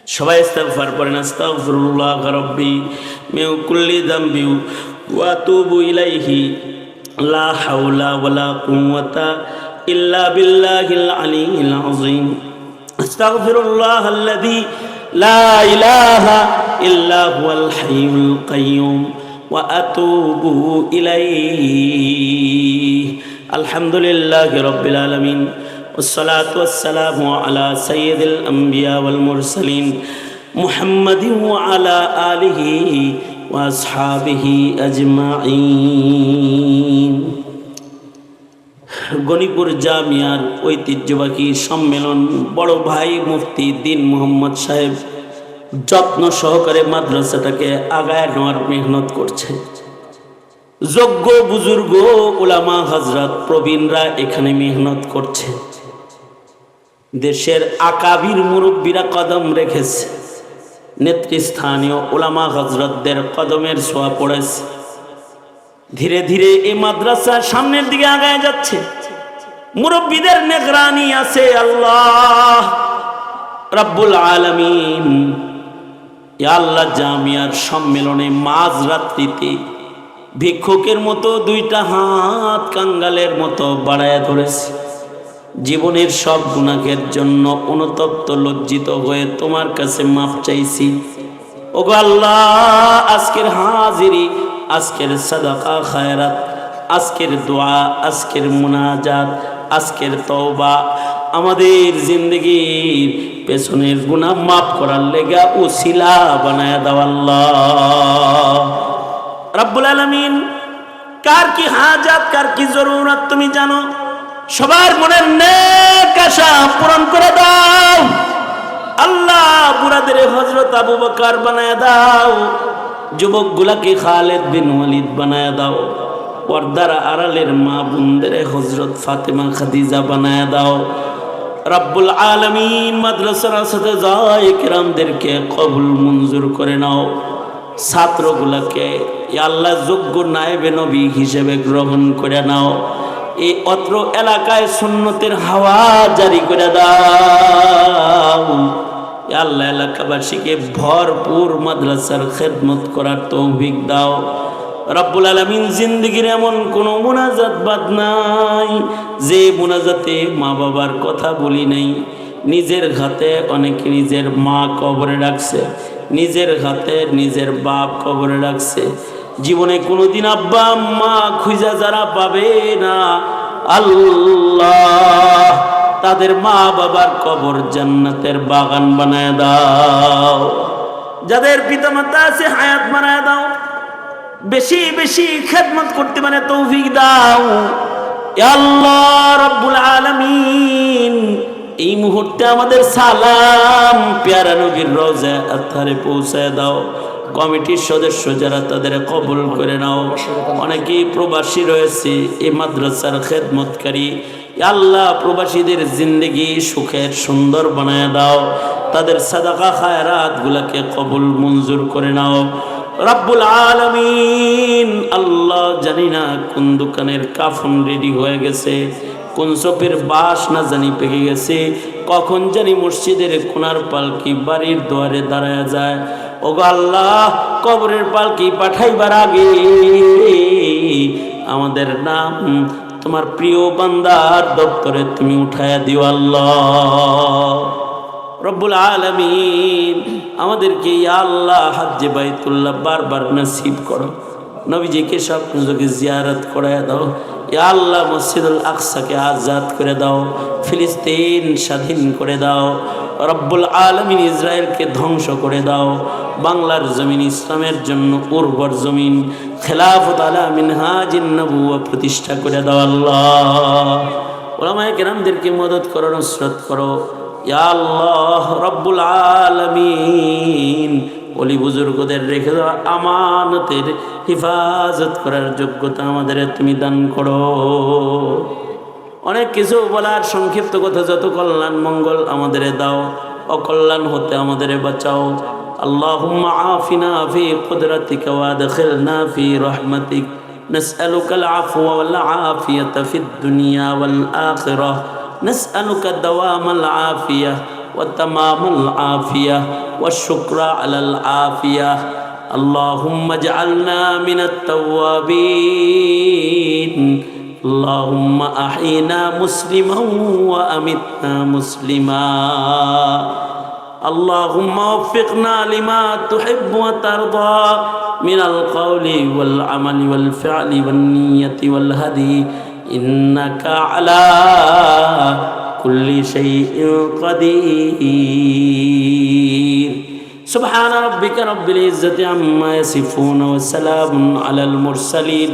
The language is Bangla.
সবাই ইস্তেগফার পড়েন আস্তাগফিরুল্লাহ রাব্বি মিন কুল্লি যামবি ওয়া আতুবু ইলাইহি লা হাওলা ওয়ালা কুওয়াতা ইল্লা বিল্লাহিল আলিয়্যিল আযীম আস্তাগফিরুল্লাহ আল্লাযী লা ইলাহা ইল্লা হুয়াল হাইয়ুল কাইয়্যুম ওয়া আতুবু ইলাইহি আলহামদুলিল্লাহি রাব্বিল আলামিন والصلاة والسلام على سيد الأنبياء والمرسلين محمد وعلى آله وأصحابه أجمعين গণিপুর জামিয়ার ঐতিহ্যবাহী সম্মেলন বড় ভাই মুফতি দিন মোহাম্মদ সাহেব যত্ন সহকারে মাদ্রাসাটাকে আগায় নেওয়ার মেহনত করছে যোগ্য বুজুর্গ ওলামা হজরত প্রবীণরা এখানে মেহনত করছে দেশের আকাবির মুরব্বীরা কদম রেখেছে। নেতৃস্থানীয় ওলামা হজরতদের কদমের ছোঁয়া পড়েছে। ধীরে ধীরে এই মাদ্রাসা সামনের দিকে আগায় যাচ্ছে। মুরব্বীদের নেগরানি আছে আল্লাহ। রাব্বুল আলামিন আল্লাহ জামিয়ার সম্মেলনে মাঝ রাত্রিতে ভিক্ষুকের মতো দুইটা হাত কাঙ্গালের মতো বাড়ায় ধরেছে। জীবনের সব গুণাকের জন্য অনুতপ্ত, লজ্জিত হয়ে তোমার কাছে মাপ চাইছি। ওগো আল্লাহ, আজকের হাজিরি, আজকের সাদাকা, খায়রাত, আজকের দোয়া, আজকের মুনাজাত, আজকের তওবা। আমাদের জিন্দগির পেছনের গুণা মাফ করার লেগা উসিলা বানায় দাও আল্লাহ। রব্বুল আলমিন, কার কি হাজাত কার কি জরুরত তুমি জানো? সবার মনের নেক আশা পূরণ করে দাও। আল্লাহ বুড়াদের হজরত আবু বকার বানায় দাও। যুবক গুলাকে খালেদ বিন ওয়ালিদ বানায় দাও। পর্দার আড়ালের মা বোনদের হজরত ফাতেমা খাদিজা বানায় দাও। রব্বুল আলমিন মাদ্রাসার সাথে যায় কেরামদেরকে কবুল মঞ্জুর করে নাও। ছাত্রগুলাকে আল্লাহ যোগ্য নায়েবে নবী হিসেবে গ্রহণ করে নাও। এই অত্র এলাকায় সুন্নতের হাওয়া জারি করে দাও। আল্লাহ, এলাকাবাসীকে ভরপুর মাদ্রাসার খেদমত করার তৌফিক দাও। রব্বুল আলমিন জিন্দগির এমন কোনো মোনাজাত বাদ নাই, যে মোনাজাতে মা বাবার কথা বলি নাই। নিজের ঘাতে অনেকে নিজের মা কবরে রাখছে, নিজের হাতে নিজের বাপ কবরে রাখছে। জীবনে কোনোদিন আব্বা মা খুঁজা যারা পাবে না। আল্লাহ, তাদের মা বাবার কবর জান্নাতের বাগান বানায় দাও। যাদের পিতামাতা আছে, হায়াত বানায় দাও। বেশি বেশি খেদমত করতে মানে তৌফিক দাও। আল্লাহ রব্বুল আলামিন, এই মুহূর্তে আমাদের সালাম, পেয়ারা নবীর রোজা আথারে পৌঁছায় দাও। কমিটির সদস্য যারা তাদের কবুল করে নাও। অনেকেই প্রবাসী রয়েছে এই মাদ্রাসার খেদমতকারী। আল্লাহ প্রবাসীদের জিন্দগি, সুখের সুন্দর বানায় দাও। তাদের সাদাকা খায়রাত গুলাকে কবুল মঞ্জুর করে নাও। রাব্বুল আলামিন, আল্লাহ জানি না কোন দোকানের কাফন রেডি হয়ে গেছে, কোন চোপের বাস না জানি পেকে গেছে, কখন জানি মসজিদের কোনার পালকি বাড়ির দুয়ারে দাঁড়ায় যায়। ও আল্লাহ, কবরের পালকি পাঠাইবার আগে আমাদের নাম তোমার প্রিয় বান্দার দপ্তরে তুমি উঠাইয়া দিও আল্লাহ। রব্বুল আলমিন, আমাদেরকে আল্লাহ হাজ্জে বাইতুল্লাহ বারবার নসিব করো। নবীজিকে সব নিজকে জিয়ারত করায় দাও। ইয়া আল্লাহ মসজিদুল আকসাকে আজাদ করে দাও। ফিলিস্তিন স্বাধীন করে দাও। রব্বুল আলমিন ইসরায়েলকে ধ্বংস করে দাও। বাংলার জমিন ইসলামের জন্য উর্বর জমিন। খেলাফত আলা মিনহাজিন নবুয়া প্রতিষ্ঠা করে দাও আল্লাহ। ওলামায় কেরামদেরকে মদত করো, নসরত করো। আল্লাহ রব্বুল আলমিন। অলি বুজুর্গদের রেখে দেওয়া আমানতের হিফাজত করার যোগ্যতা আমাদের তুমি দান করো। অনেক কিছু বলার সংক্ষিপ্ত কথা যত কল্যাণ মঙ্গল আমাদের দাও অকল্যাণ হতে আমাদের বাঁচাও اللهم عافنا في قدرتك وادخلنا في رحمتك نسألك العفو والعافية في الدنيا والآخرة نسألك دوام العافية وتمام العافية والشكر على العافية اللهم اجعلنا من التوابين اللهم أحينا مسلما وأمتنا مسلما. اللهم وفقنا لما تحب وترضى من القول والعمل والفعل والنية والهدي. إنك على كل شيء قدير. سبحان ربك رب العزة عما يصفون وسلام على المرسلين.